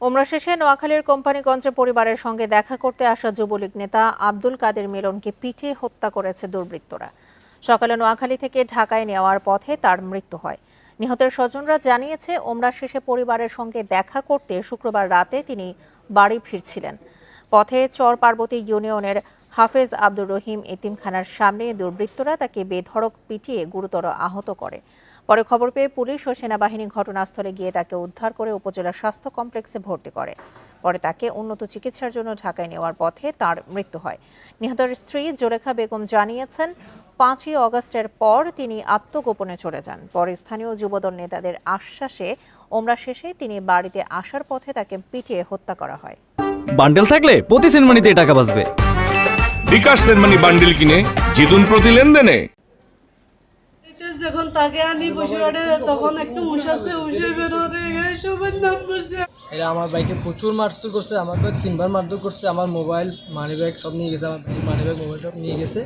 ওমরা শেষে নোয়াখালীর কোম্পানিগঞ্জে পরিবারের সঙ্গে দেখা করতে আসা যুবলীগ নেতা আব্দুল কাদের মিলনকে পিঠে হত্যা করেছে দুর্বৃত্তরা। সকালে নোয়াখালী থেকে ঢাকায় নেওয়ার পথে তার মৃত্যু হয়। নিহতের স্বজনরা জানিয়েছে, ওমরা শেষে পরিবারের সঙ্গে দেখা করতে শুক্রবার রাতে তিনি বাড়ি ফিরছিলেন। পথে চর পার্বতী ইউনিয়নের হাফেজ আব্দুর রহিম এতিমখানার সামনে দুর্বৃত্তরা তাকে বেধড়ক পিটিয়ে গুরুতর আহত করে। পরে খবর পেয়ে পুলিশ ও সেনাবাহিনী ঘটনাস্থলে গিয়ে তাকে উদ্ধার করে উপজেলা স্বাস্থ্য কমপ্লেক্সে ভর্তি করে। পরে তাকে উন্নত চিকিৎসার জন্য ঢাকায় নেওয়ার পথে তার মৃত্যু হয়। নিহতের স্ত্রী জোরেখা বেগম জানিয়েছেন, পাঁচই অগস্টের পর তিনি আত্মগোপনে চলে যান। পরে স্থানীয় যুবদল নেতাদের আশ্বাসে ওমরা শেষে তিনি বাড়িতে আসার পথে তাকে পিটিয়ে হত্যা করা হয়। বান্ডেল থাকলে প্রতি সেনমানিতে টাকা বাঁচবে। বিকাশ সেনমানি বান্ডিল কিনে জিতুন প্রতি লেনদেনে। যখন তাকে আনি বসে তখন একটু মুশাছে উঠে বেরোতে গেলে সবার নাম বসে। এরা আমার বাইকে প্রচুর মারধর করছে আমার বাইক তিনবার মারধর করছে আমার মোবাইল মানি ব্যাগ সব নিয়ে গেছে আমার মানি ব্যাগ মোবাইল সব নিয়ে গেছে।